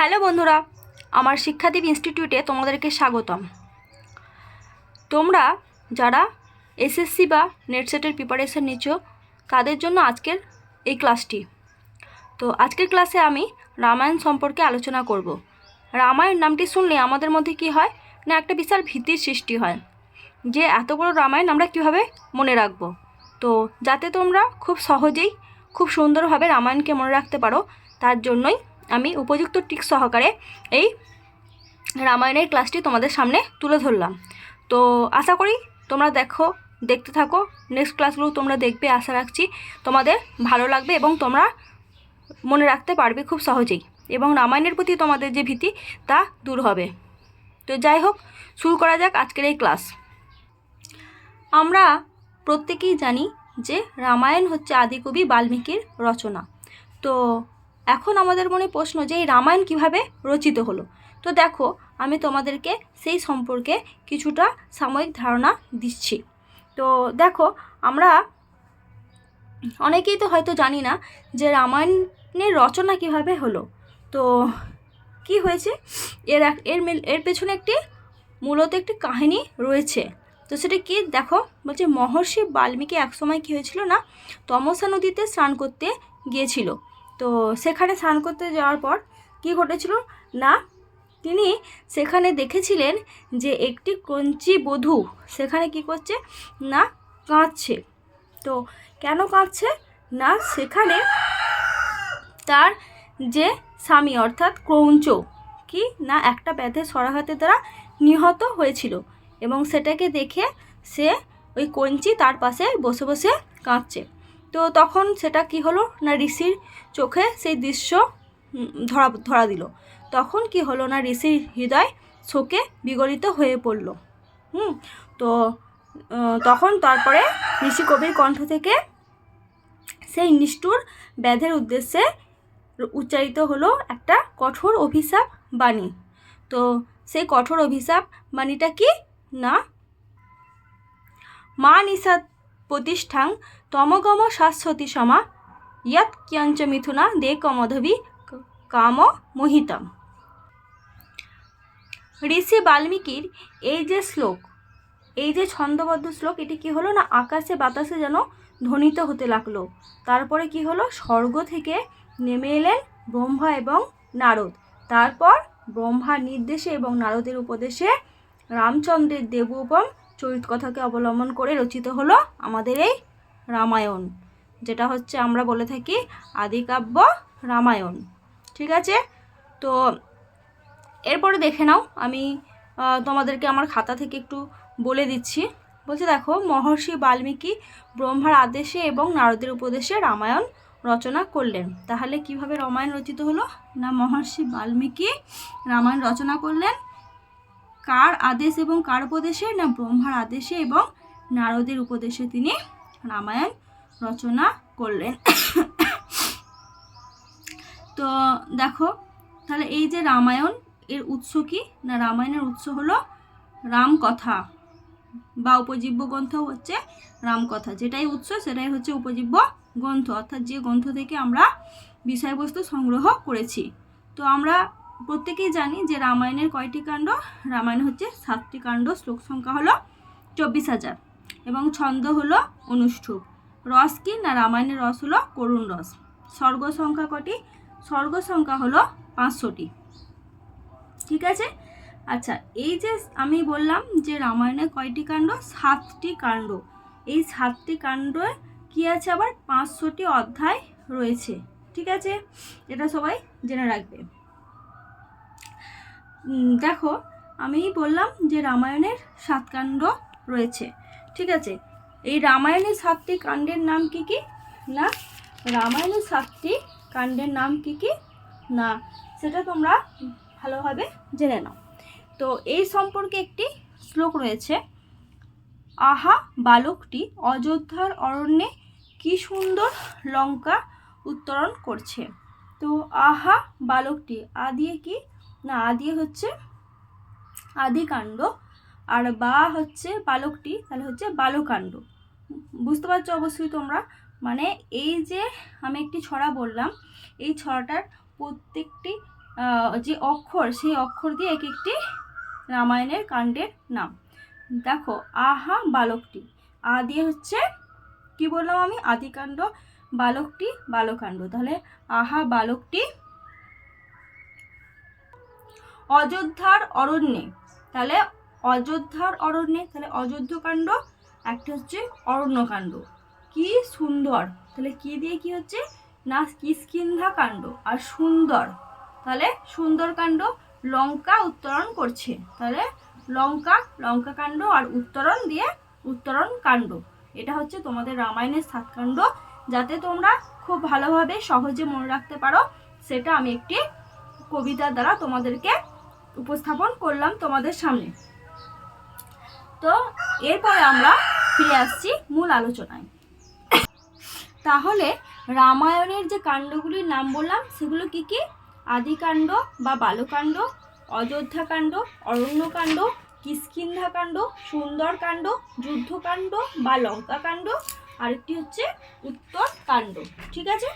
Hello বন্ধুরা, আমার শিক্ষাদীপ ইনস্টিটিউটে তোমাদেরকে স্বাগতম। তোমরা যারা এসএসসি বা নেটসেটের প্রিপারেশন নিচ্ছ, তাদের জন্য আজকের এই ক্লাসটি তো আজকের ক্লাসে আমি রামায়ণ সম্পর্কে আলোচনা করব। রামায়ণ নামটি শুনলে আমাদের মধ্যে কি হয় না একটা বিশাল ভীতির সৃষ্টি হয়, যে এত বড় রামায়ণ আমরা কীভাবে মনে রাখব। তো যাতে তোমরা খুব সহজেই, খুব সুন্দরভাবে রামায়ণকে মনে রাখতে পারো, তার জন্যই আমি উপযুক্ত টিক সহকারে এই রামায়ণের ক্লাসটি তোমাদের সামনে তুলে ধরলাম। তো আশা করি তোমরা দেখো, দেখতে থাকো নেক্সট ক্লাসগুলো তোমরা দেখবে, আশা রাখছি তোমাদের ভালো লাগবে এবং তোমরা মনে রাখতে পারবে খুব সহজেই এবং রামায়ণের প্রতি তোমাদের যে ভীতি, তা দূর হবে। তো যাই হোক, শুরু করা যাক আজকের এই ক্লাস আমরা প্রত্যেকেই জানি যে রামায়ণ হচ্ছে আদিকবি বাল্মীকির রচনা। তো এখন আমাদের মনে প্রশ্ন যে এই রামায়ণ কীভাবে রচিত হলো? তো দেখো, আমি তোমাদেরকে সেই সম্পর্কে কিছুটা সাময়িক ধারণা দিচ্ছি। তো দেখো, আমরা অনেকেই তো হয়তো জানি না যে রামায়ণের রচনা কীভাবে হলো। তো কি হয়েছে? এর এক- এর এর পেছনে একটি, মূলত একটি কাহিনী রয়েছে। তো সেটা কি? দেখো, বলছে, মহর্ষি বাল্মীকি একসময় কী হয়েছিল না? তমসা নদীতে স্নান করতে গিয়েছিল। তো সেখানে স্নান করতে যাওয়ার পর কি ঘটেছিল? না, তিনি সেখানে দেখেছিলেন যে একটি কঞ্চি বধূ সেখানে কি করছে? না, কাঁদছে। তো কেন কাঁদছে? না, সেখানে তার যে স্বামী, অর্থাৎ ক্রৌঞ্চ, কি? না, একটা ব্যাধের সরাঘাতের দ্বারা নিহত হয়েছিল এবং সেটাকে দেখে সে ওই কঞ্চি তার পাশে বসে বসে কাঁদছে। তো তখন সেটা কি হলো না ঋষির চোখে সেই দৃশ্য ধরা ধরা দিল। তখন কি হলো না ঋষির হৃদয় শোকে বিগলিত হয়ে পড়ল। হুম, তো তখন তারপরে ঋষি কবির কণ্ঠ থেকে সেই নিষ্ঠুর ব্যাধের উদ্দেশ্যে উচ্চারিত হলো একটা কঠোর অভিশাপ বাণী। তো সেই কঠোর অভিশাপ বাণীটা কি? না, মা নিষাদ প্রতিষ্ঠাং তমগম শাশ্বতী সমা ইয়ৎ কিয়ঞ্চ মিথুনা দে কমধবি কাম মোহিতম। ঋষি বাল্মীকির এই যে শ্লোক, এই যে ছন্দবদ্ধ শ্লোক, এটি কি হলো না আকাশে বাতাসে যেন ধ্বনিত হতে লাগল? তারপরে কি হলো? স্বর্গ থেকে নেমে এলেন ব্রহ্মা এবং নারদ। তারপর ব্রহ্মার নির্দেশে এবং নারদের উপদেশে রামচন্দ্রের দেবোপম চরিত কথাকে অবলম্বন করে রচিত হলো আমাদের এই রামায়ণ, যেটা হচ্ছে আমরা বলে থাকি আদিকাব্য রামায়ণ। ঠিক আছে? তো এরপরে দেখে নাও, আমি তোমাদেরকে আমার খাতা থেকে একটু বলে দিচ্ছি। বলছে দেখো, মহর্ষি বাল্মীকি ব্রহ্মার আদেশে এবং নারদের উপদেশে রামায়ণ রচনা করলেন। তাহলে কীভাবে রামায়ণ রচিত হলো? না, মহর্ষি বাল্মীকি রামায়ণ রচনা করলেন? কার আদেশ এবং কার উপদেশে? না, ব্রহ্মার আদেশে এবং নারদের উপদেশে তিনি রামায়ণ রচনা করলেন। তো দেখো, তাহলে এই যে রামায়ণ, এর উৎস কি? না, রামায়ণের উৎস হলো রামকথা বা উপজীব্য গ্রন্থ হচ্ছে রামকথা। যেটাই উৎস, সেটাই হচ্ছে উপজীব্য গ্রন্থ। অর্থাৎ যে গ্রন্থ থেকে আমরা বিষয়বস্তু সংগ্রহ করেছি। তো আমরা প্রত্যেকেই জানি যে রামায়ণের কয়টি কাণ্ড? রামায়ণ হচ্ছে সাতটি কাণ্ড। শ্লোক সংখ্যা হলো চব্বিশ হাজার। এবং ছন্দ হলো অনুষ্ঠুপ। রস কি না রামায়ণের রস হলো করুণ রস? স্বর্গ সংখ্যা কটি? স্বর্গ সংখ্যা হলো পাঁচশোটি। ঠিক আছে? আচ্ছা এই যে আমি বললাম যে রামায়ণের কয়টি কাণ্ড? সাতটি কাণ্ড। এই সাতটি কাণ্ডে কি আছে আবার? পাঁচশোটি অধ্যায় রয়েছে। ঠিক আছে? এটা সবাই জেনে রাখবে। দেখো, আমি বললাম যে রামায়ণের সাত কাণ্ড রয়েছে। ঠিক আছে? এই রামায়ণের সাতটি কাণ্ডের নাম কি কি? না? রামায়ণের সাতটি কাণ্ডের নাম কি কি? না। সেটা তোমরা ভালোভাবে জেনে নাও। তো এই সম্পর্কে একটি শ্লোক রয়েছে। আহা বালকটি অযোধ্যার অরণ্যে কি সুন্দর লঙ্কা উত্তরণ করছে। তো আহা বালকটি আদিয়ে কি? না, আদিয়ে হচ্ছে আদিকাণ্ড। আর বা হচ্ছে বালকটি, তাহলে হচ্ছে বালকাণ্ড। বুঝতে পারছ অবশ্যই তোমরা? মানে এই যে আমি একটি ছড়া বললাম, এই ছড়াটার প্রত্যেকটি যে অক্ষর, সেই অক্ষর দিয়ে এক একটি রামায়ণের কাণ্ডের নাম। দেখো, আহা বালকটি। আ দিয়ে হচ্ছে, কি বললাম আমি? আদিকাণ্ড, বালকটি, বালকাণ্ড। তাহলে আহা বালকটি অযোধ্যার অরণ্যে, তাহলে অযোধ্যার অরণ্যে, তাহলে অযোধ্যকাণ্ড, একটা হচ্ছে অরণ্যকাণ্ড। কি সুন্দর! তাহলে কি দিয়ে কি হচ্ছে? না কিষ্কিন্ধা কাণ্ড আর সুন্দর। তাহলে সুন্দরকাণ্ড লঙ্কা উত্তরণ করছে। তাহলে লঙ্কা লঙ্কা কাণ্ড আর উত্তরণ দিয়ে উত্তরণ কাণ্ড এটা হচ্ছে তোমাদের রামায়ণের সাতকাণ্ড। যাতে তোমরা খুব ভালোভাবে সহজে মনে রাখতে পারো, সেটা আমি একটি কবিতার দ্বারা তোমাদেরকে উপস্থাপন করলাম তোমাদের সামনে। তো এরপরে আমরা ফিরে আসছি মূল আলোচনায়। তাহলে রামায়ণের যে কাণ্ডগুলির নাম বললাম, সেগুলো কি কি? আদিকাণ্ড বা বালকাণ্ড, অযোধ্যাকাণ্ড, অরণ্যকাণ্ড, কিষ্কিন্ধাকাণ্ড, সুন্দরকাণ্ড, যুদ্ধকাণ্ড বা লঙ্কাকাণ্ড, আরেকটি হচ্ছে উত্তরকাণ্ড। ঠিক আছে?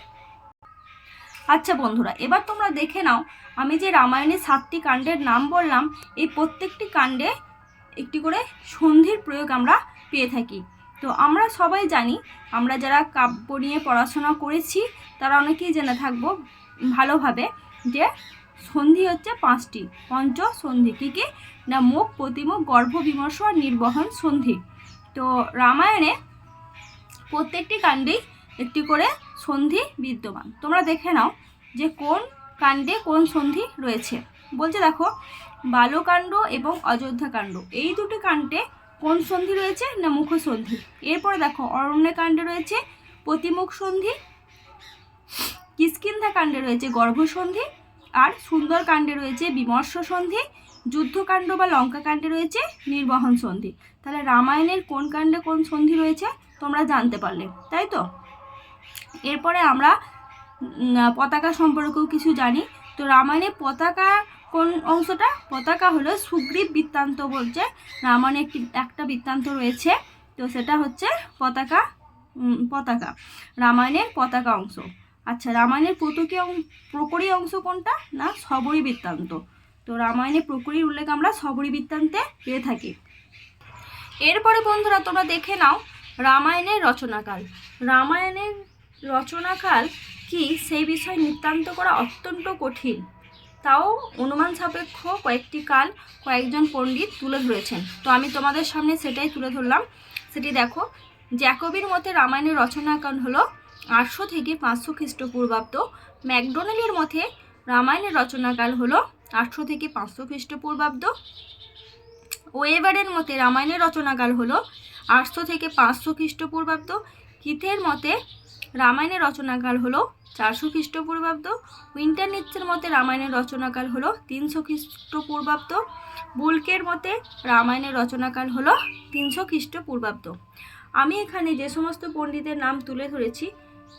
আচ্ছা বন্ধুরা, এবার তোমরা দেখে নাও, আমি যে রামায়ণের সাতটি কাণ্ডের নাম বললাম, এই প্রত্যেকটি কাণ্ডে একটি করে সন্ধির প্রয়োগ আমরা পেয়ে থাকি। তো আমরা সবাই জানি, আমরা যারা কাব্য নিয়ে পড়াশোনা করেছি, তারা অনেকেই জেনে থাকব ভালোভাবে যে সন্ধি হচ্ছে পাঁচটি। পঞ্চ সন্ধি কী কী? না, মুখ, প্রতিমুখ, গর্ভ, বিমর্ষ আর নির্বহন সন্ধি। তো রামায়ণে প্রত্যেকটি কাণ্ডেই একটি করে সন্ধি বিদ্যমান। তোমরা দেখে নাও যে কোন কাণ্ডে কোন সন্ধি রয়েছে। বলছে দেখো বালকাণ্ড এবং অযোধ্যা কাণ্ড এই দুটি কাণ্ডে কোন সন্ধি রয়েছে? না মুখ সন্ধি? এরপরে দেখো, অরণ্য কাণ্ডে রয়েছে প্রতিমুখ সন্ধি, কিষ্কিন্ধা কাণ্ডে রয়েছে গর্ভসন্ধি আর সুন্দর কাণ্ডে রয়েছে বিমর্ষ সন্ধি, যুদ্ধকাণ্ড বা লঙ্কা কাণ্ডে রয়েছে নির্বহন সন্ধি। তাহলে রামায়ণের কোন কাণ্ডে কোন সন্ধি রয়েছে? তোমরা জানতে পারলে, তাই তো? এরপরে আমরা পতাকা সম্পর্কেও কিছু জানি। তো রামায়ণের পতাকা কোন অংশটা? পতাকা হলো সুগ্রীব বৃত্তান্ত বলছে। রামায়ণে একটি, একটা বৃত্তান্ত রয়েছে। তো সেটা হচ্ছে পতাকা পতাকা। রামায়ণের পতাকা অংশ। আচ্ছা রামায়ণের প্রতকী প্রকরী অংশ কোনটা? না, সবরী বৃত্তান্ত। তো রামায়ণে প্রকরীর উল্লেখ আমরা সবরী বৃত্তান্তে পেয়ে থাকি। এরপরে বন্ধুরা, তোমরা দেখে নাও রামায়ণের রচনাকাল। রামায়ণের রচনাকাল কি? সেই বিষয় নিতান্ত করা অত্যন্ত কঠিন। তাও অনুমান সাপেক্ষ কয়েকটি কাল কয়েকজন পণ্ডিত তুলে ধরেছেন। তো আমি তোমাদের সামনে সেটাই তুলে ধরলাম। সেটি দেখো, জ্যাকবির মতে রামায়ণের রচনাকাল হলো আটশো থেকে পাঁচশো খ্রিস্টপূর্বাব্দ। ম্যাকডোনাল্ডের মতে রামায়ণের রচনাকাল হলো আটশো থেকে পাঁচশো খ্রিস্টপূর্বাব্দ। ওয়েবারের মতে রামায়ণের রচনাকাল হলো আটশো থেকে পাঁচশো খ্রিস্টপূর্বাব্দ। কিথের মতে রামায়ণের রচনাকাল হলো চারশো খ্রিস্টপূর্বাব্দ। উইন্টার উইন্টারনিচ্ছের মতে রামায়ণের রচনাকাল হলো তিনশো খ্রিস্টপূর্বাব্দ। বুলকের মতে রামায়ণের রচনাকাল হলো তিনশো খ্রিস্টপূর্বাব্দ। আমি এখানে যে সমস্ত পণ্ডিতের নাম তুলে ধরেছি,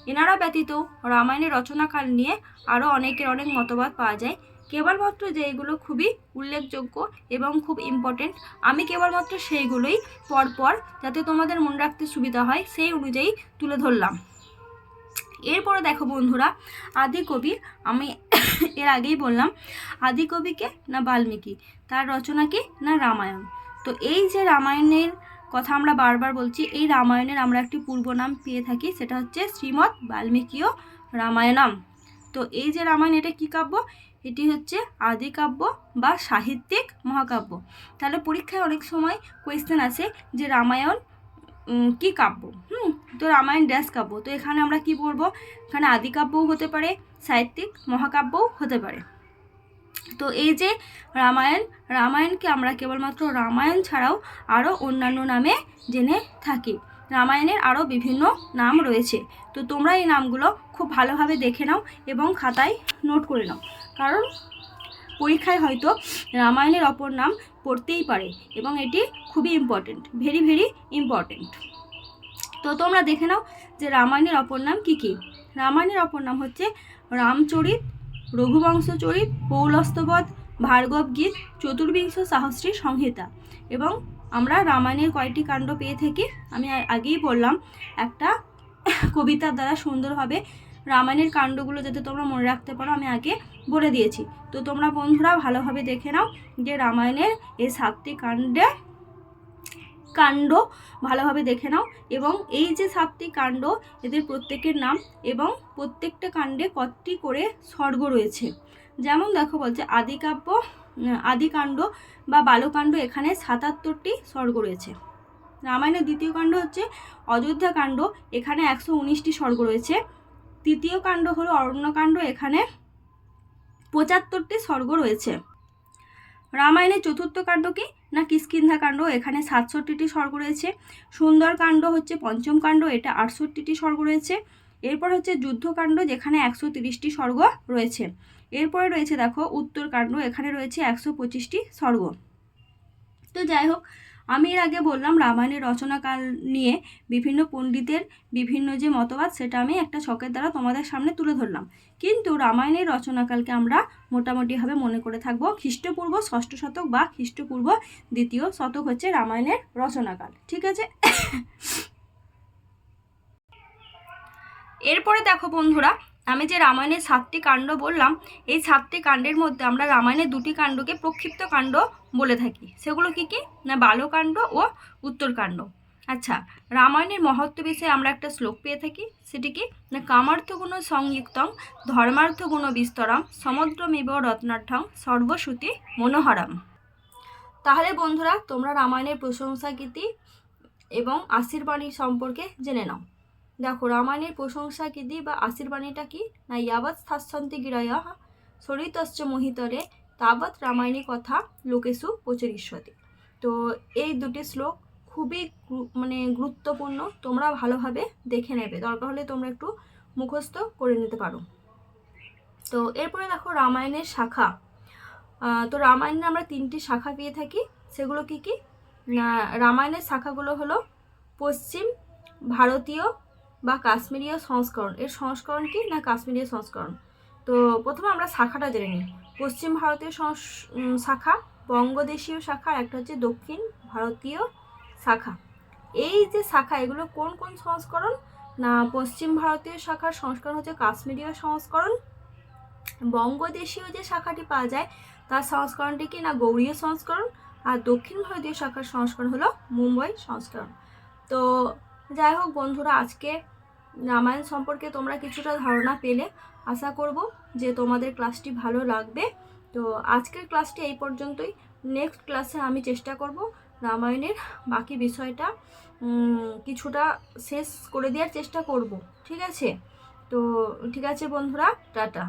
এনারা ব্যতীত রামায়ণের রচনাকাল নিয়ে আরও অনেকের অনেক মতবাদ পাওয়া যায়। কেবলমাত্র যে এগুলো খুবই উল্লেখযোগ্য এবং খুব ইম্পর্টেন্ট আমি কেবলমাত্র সেইগুলোই পরপর যাতে তোমাদের মনে রাখতে সুবিধা হয়, সেই অনুযায়ী তুলে ধরলাম। এরপরে দেখো বন্ধুরা, আদি কবি, আমি এর আগেই বললাম, আদি কবিকে না বাল্মীকি? তার রচনা কি না রামায়ণ? তো এই যে রামায়ণের কথা আমরা বারবার বলছি, এই রামায়ণের আমরা একটি পূর্ব নাম পেয়ে থাকি, সেটা হচ্ছে শ্রীমৎ বাল্মীকিও রামায়ণম। তো এই যে রামায়ণ, এটা কী কাব্য? এটি হচ্ছে আদি কাব্য বা সাহিত্যিক মহাকাব্য। তাহলে পরীক্ষায় অনেক সময় কোয়েশ্চেন আছে যে রামায়ণ কি কাব্য? হুম তো রামায়ণ ড্যাশ কাব্য। তো এখানে আমরা কি বলব? এখানে আদি কাব্যও হতে পারে, সাহিত্যিক, মহাকাব্যও হতে পারে। তো এই যে রামায়ণ, রামায়ণকে আমরা কেবলমাত্র রামায়ণ ছাড়াও আরও অন্যান্য নামে জেনে থাকি। রামায়ণের আরও বিভিন্ন নাম রয়েছে। তো তোমরা এই নামগুলো খুব ভালোভাবে দেখে নাও এবং খাতায় নোট করে নাও। কারণ পরীক্ষায় হয়তো রামায়ণের অপর নাম পড়তেই পারে এবং এটি খুবই ইম্পর্টেন্ট ভেরি ভেরি ইম্পর্টেন্ট তো তোমরা দেখে নাও যে রামায়ণের অপর নাম কী কী? রামায়ণের অপর নাম হচ্ছে রামচরিত রঘুবংশচরিত পৌলস্তবধ, ভার্গব গীত, চতুর্বিংশ সাহস্রী সংহিতা এবং আমরা রামায়ণের কয়েকটি কাণ্ড পেয়ে থেকে আমি আগেই বললাম একটা কবিতার দ্বারা সুন্দরভাবে রামায়ণের কাণ্ডগুলো যাতে তোমরা মনে রাখতে পারো, আমি আগে বলে দিয়েছি। তো তোমরা বন্ধুরা ভালোভাবে দেখে নাও যে রামায়ণের এই সাতটি কাণ্ডে কাণ্ড ভালোভাবে দেখে নাও এবং এই যে সাতটি কাণ্ড, এদের প্রত্যেকের নাম এবং প্রত্যেকটা কাণ্ডে কতটি করে স্বর্গ রয়েছে। যেমন দেখো বলছে, আদিকাব্য আদিকাণ্ড বা বালকাণ্ড, এখানে সাতাত্তরটি স্বর্গ রয়েছে। রামায়ণের দ্বিতীয় কাণ্ড হচ্ছে অযোধ্যা কাণ্ড এখানে একশো উনিশটি স্বর্গ রয়েছে। তৃতীয় কাণ্ড হলো অরণ্যকাণ্ড এখানে পঁচাত্তরটি স্বর্গ রয়েছে। রামায়ণের চতুর্থ কাণ্ড কি না কিষ্কিন্ধা কাণ্ড? এখানে সাতষট্টিটি স্বর্গ রয়েছে। সুন্দরকাণ্ড হচ্ছে পঞ্চম কাণ্ড, এটা আটষট্টিটি স্বর্গ রয়েছে। এরপর হচ্ছে যুদ্ধকাণ্ড যেখানে একশো তিরিশটি স্বর্গ রয়েছে। এরপরে রয়েছে দেখো উত্তরকাণ্ড এখানে রয়েছে একশো পঁচিশটি স্বর্গ। তো যাই হোক আমি এর আগে বললাম, রামায়ণের রচনাকাল নিয়ে বিভিন্ন পণ্ডিতের বিভিন্ন যে মতবাদ, সেটা আমি একটা ছকের দ্বারা তোমাদের সামনে তুলে ধরলাম। কিন্তু রামায়ণের রচনাকালকে আমরা মোটামুটিভাবে মনে করে থাকব, খ্রিস্টপূর্ব ষষ্ঠ শতক বা খ্রিস্টপূর্ব দ্বিতীয় শতক হচ্ছে রামায়ণের রচনাকাল, ঠিক আছে? এরপরে দেখো বন্ধুরা আমি যে রামায়ণের সাতটি কাণ্ড বললাম, এই সাতটি কাণ্ডের মধ্যে আমরা রামায়ণের দুটি কাণ্ডকে প্রক্ষিপ্ত কাণ্ড বলে থাকি। সেগুলো কি কি? না, বালকাণ্ড ও উত্তরকাণ্ড। আচ্ছা রামায়ণের মহত্ব বিষয়ে আমরা একটা শ্লোক পেয়ে থাকি। সেটি কি? না, কামার্থ গুণ সংযুক্তং, ধর্মার্থ গুণ বিস্তরম সমুদ্রমিব রত্নাঢ্যং সর্বশ্রুতি মনোহরম। তাহলে বন্ধুরা, তোমরা রামায়ণের প্রশংসা গীতি এবং আশীর্বাণী সম্পর্কে জেনে নাও। দেখো, রামায়ণের প্রশংসা গীতি বা আশীর্বাণীটা কি? না ইয়াবৎ স্থাসন্তি গিরয় সরিতশ্চ মোহিতরে, তাবৎ রামায়ণী কথা লোকেশু প্রচরিষ্যতি। তো এই দুটি শ্লোক খুবই মানে গুরুত্বপূর্ণ, তোমরা ভালোভাবে দেখে নেবে। দরকার হলে তোমরা একটু মুখস্থ করে নিতে পারো। তো এরপরে দেখো রামায়ণের শাখা। তো রামায়ণে আমরা তিনটি শাখা পেয়ে থাকি। সেগুলো কি কি? না, রামায়ণের শাখাগুলো হলো পশ্চিম, ভারতীয় বা কাশ্মীরীয় সংস্করণ। এর সংস্করণ কি না কাশ্মীরীয় সংস্করণ? তো প্রথমে আমরা শাখাটা জেনে নিই। পশ্চিম ভারতীয় শাখা, বঙ্গদেশীয় শাখা একটা হচ্ছে দক্ষিণ ভারতীয় শাখা। এই যে শাখা, এগুলো কোন কোন সংস্করণ? না, পশ্চিম ভারতীয় শাখার সংস্করণ হচ্ছে কাশ্মীরীয় সংস্করণ। বঙ্গদেশীয় যে শাখাটি পাওয়া যায়, তার সংস্করণটি কি না গৌড়ীয় সংস্করণ? আর দক্ষিণ ভারতীয় শাখার সংস্করণ হলো মুম্বই সংস্করণ। তো যাই হোক বন্ধুরা, আজকে রামায়ণ সম্পর্কে তোমরা কিছুটা ধারণা পেলে, আশা করব যে তোমাদের ক্লাসটি ভালো লাগবে। তো আজকের ক্লাসটি এই পর্যন্তই। নেক্সট ক্লাসে আমি চেষ্টা করব রামায়ণের বাকি বিষয়টা কিছুটা শেষ করে দেওয়ার চেষ্টা করব। ঠিক আছে? তো ঠিক আছে বন্ধুরা, টাটা।